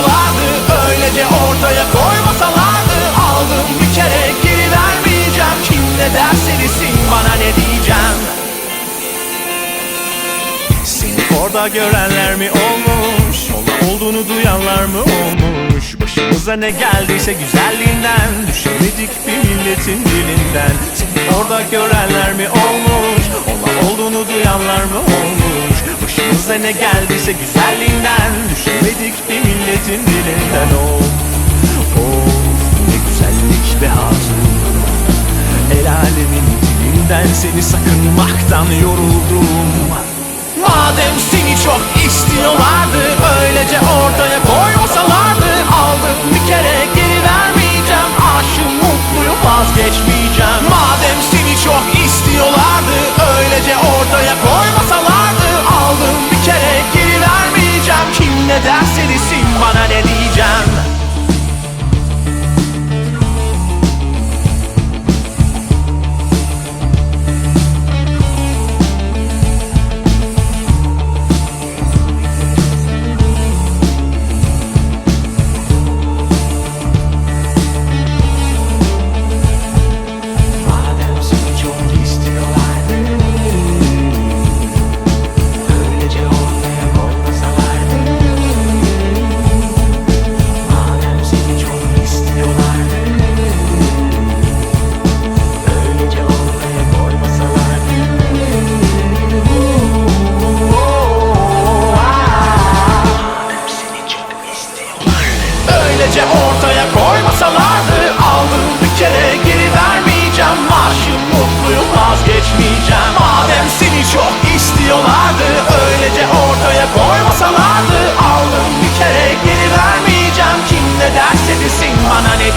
istiyorlardı Öylece ortaya koymasalardı Aldım bir kere geri vermeyeceğim Kim ne derse desin bana ne diyeceğim? Seni orada görenler mi olmuş? Ola olduğunu duyanlar mı olmuş? Başımıza ne geldiyse güzelliğinden Düşemedik bir milletin dilinden. Seni orada görenler mi olmuş? Ola olduğunu duyanlar mı Başımıza ne geldiyse güzelliğinden Düşemedik bir milletin dilinden. Oh, oh ne güzellik be hatun. El alemin dilinden seni sakınmaktan yoruldum. Madem seni çok istiyorlardı Öylece ortaya koymasalardı Aldım bir kere geri vermeyeceğim. Aşığım mutluyum vazgeçmeyeceğim. Madem Kim ne derse vereceğim Madem seni çok istiyorlardı Öylece ortaya koymasalardı Aldım bir kere geri vermeyeceğim. Kim ne derse desin bana ne